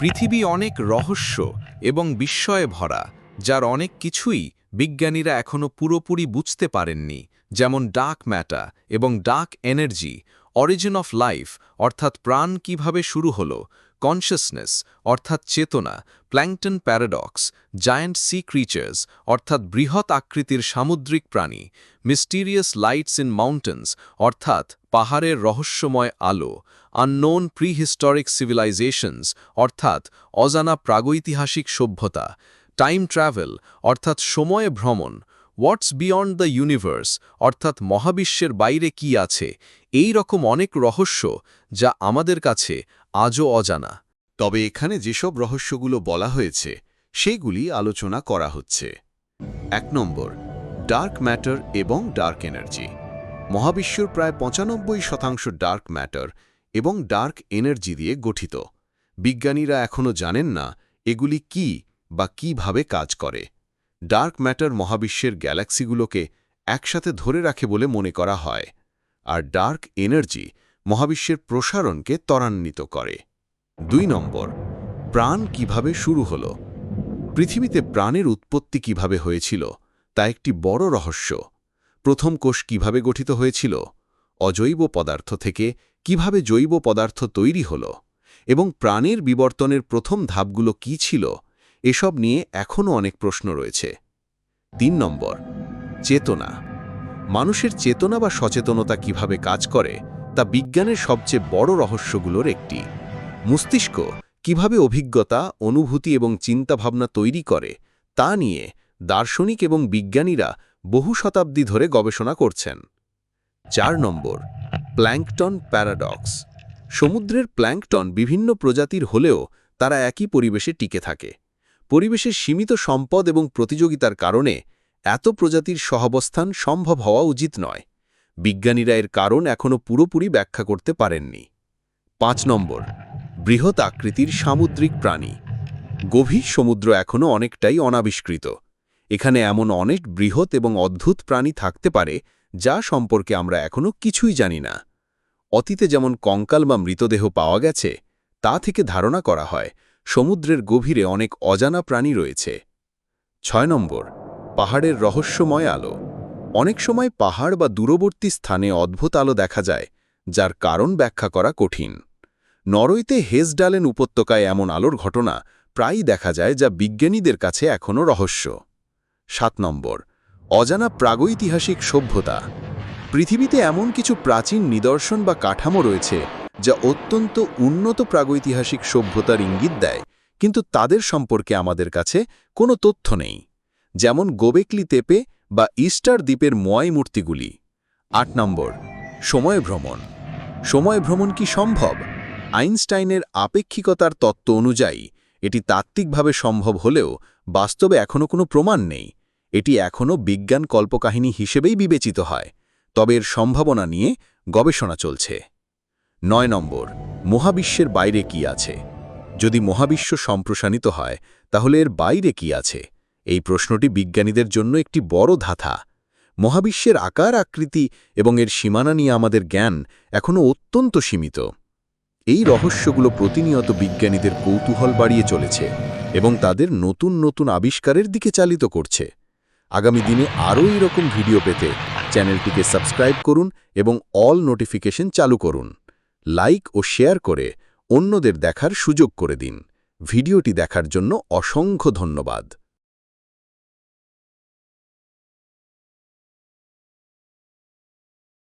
পৃথিবী অনেক রহস্য এবং বিস্ময়ে ভরা, যার অনেক কিছুই বিজ্ঞানীরা এখনও পুরোপুরি বুঝতে পারেননি, যেমন ডার্ক ম্যাটা এবং dark energy, origin of life, অর্থাৎ প্রাণ কীভাবে শুরু হল কনশাসনেস অর্থাৎ চেতনা plankton paradox giant sea creatures অর্থাৎ বৃহৎ আকৃতির সামুদ্রিক প্রাণী মিস্টিরিয়াস লাইটস ইন মাউন্টেন্স অর্থাৎ পাহাড়ের রহস্যময় আলো আননোন প্রিহিস্টরিক সিভিলাইজেশনস অর্থাৎ অজানা প্রাগৈতিহাসিক সভ্যতা টাইম ট্রাভেল অর্থাৎ সময়ে ভ্রমণ হোয়াটস বিয়ন্ড দ্য ইউনিভার্স অর্থাৎ মহাবিশ্বের বাইরে কি আছে, এই রকম অনেক রহস্য যা আমাদের কাছে আজও অজানা। তবে এখানে যেসব রহস্যগুলো বলা হয়েছে, সেগুলি আলোচনা করা হচ্ছে। এক নম্বর, ডার্ক ম্যাটার এবং ডার্ক এনার্জি। মহাবিশ্বর প্রায় পঁচানব্বই শতাংশ ডার্ক ম্যাটার এবং ডার্ক এনার্জি দিয়ে গঠিত। বিজ্ঞানীরা এখনও জানেন না এগুলি কি বা কীভাবে কাজ করে। ডার্ক ম্যাটার মহাবিশ্বের গ্যালাক্সিগুলোকে একসাথে ধরে রাখে বলে মনে করা হয়, আর ডার্ক এনার্জি মহাবিশ্বের প্রসারণকে ত্বরান্বিত করে। দুই নম্বর, প্রাণ কীভাবে শুরু হল? পৃথিবীতে প্রাণের উৎপত্তি কীভাবে হয়েছিল, তা একটি বড় রহস্য। প্রথম কোষ কীভাবে গঠিত হয়েছিল? অজৈব পদার্থ থেকে কীভাবে জৈব পদার্থ তৈরি হল? এবং প্রাণের বিবর্তনের প্রথম ধাপগুলো কি ছিল? এসব নিয়ে এখনও অনেক প্রশ্ন রয়েছে। তিন নম্বর, চেতনা। মানুষের চেতনা বা সচেতনতা কীভাবে কাজ করে, তা বিজ্ঞানের সবচেয়ে বড় রহস্যগুলোর একটি। মস্তিষ্ক কীভাবে অভিজ্ঞতা, অনুভূতি এবং চিন্তাভাবনা তৈরি করে, তা নিয়ে দার্শনিক এবং বিজ্ঞানীরা বহু শতাব্দী ধরে গবেষণা করছেন। চার নম্বর প্ল্যাঙ্কটন প্যারাডক্স। সমুদ্রের প্ল্যাঙ্কটন বিভিন্ন প্রজাতির হলেও তারা একই পরিবেশে টিকে থাকে। পরিবেশের সীমিত সম্পদ এবং প্রতিযোগিতার কারণে এত প্রজাতির সহাবস্থান সম্ভব হওয়া উচিত নয়। বিজ্ঞানীরা এর কারণ এখনও পুরোপুরি ব্যাখ্যা করতে পারেননি। পাঁচ নম্বর বৃহৎ আকৃতির সামুদ্রিক প্রাণী। গভীর সমুদ্র এখনও অনেকটাই অনাবিষ্কৃত। এখানে এমন অনেক বৃহৎ এবং অদ্ভুত প্রাণী থাকতে পারে, যা সম্পর্কে আমরা এখনও কিছুই জানি না। অতীতে যেমন কঙ্কাল বা মৃতদেহ পাওয়া গেছে, তা থেকে ধারণা করা হয়, সমুদ্রের গভীরে অনেক অজানা প্রাণী রয়েছে। ছয় নম্বর, পাহাড়ের রহস্যময় আলো। অনেক সময় পাহাড় বা দূরবর্তী স্থানে অদ্ভুত আলো দেখা যায়, যার কারণ ব্যাখ্যা করা কঠিন। নরইতে হেজডালেন উপত্যকায় এমন আলোর ঘটনা প্রায়ই দেখা যায় যা বিজ্ঞানীদের কাছে এখনও রহস্য। সাত নম্বর, অজানা প্রাগৈতিহাসিক সভ্যতা। পৃথিবীতে এমন কিছু প্রাচীন নিদর্শন বা কাঠামো রয়েছে যা অত্যন্ত উন্নত প্রাগৈতিহাসিক সভ্যতার ইঙ্গিত দেয়, কিন্তু তাদের সম্পর্কে আমাদের কাছে কোনো তথ্য নেই। যেমন গোবেকলি তেপে বা ইস্টার দ্বীপের মোয়াই মূর্তিগুলি। আট নম্বর, সময় ভ্রমণ। সময় ভ্রমণ কি সম্ভব? আইনস্টাইনের আপেক্ষিকতার তত্ত্ব অনুযায়ী, এটি তাত্ত্বিকভাবে সম্ভব হলেও বাস্তবে এখনও কোনো প্রমাণ নেই। এটি এখনও বিজ্ঞান কল্পকাহিনী হিসেবেই বিবেচিত হয়, তবে এর সম্ভাবনা নিয়ে গবেষণা চলছে। নয় নম্বর, মহাবিশ্বের বাইরে কি আছে? যদি মহাবিশ্ব সম্প্রসারিত হয়, তাহলে এর বাইরে কি আছে? এই প্রশ্নটি বিজ্ঞানীদের জন্য একটি বড় ধাথা মহাবিশ্বের আকার, আকৃতি এবং এর সীমানা নিয়ে আমাদের জ্ঞান এখনও অত্যন্ত সীমিত। এই রহস্যগুলো প্রতিনিয়ত বিজ্ঞানীদের কৌতূহল বাড়িয়ে চলেছে এবং তাদের নতুন নতুন আবিষ্কারের দিকে চালিত করছে। আগামী দিনে আরও এরকম ভিডিও পেতে চ্যানেলটিকে সাবস্ক্রাইব করুন এবং অল নোটিফিকেশন চালু করুন। লাইক ও শেয়ার করে অন্যদের দেখার সুযোগ করে দিন। ভিডিওটি দেখার জন্য অসংখ্য ধন্যবাদ।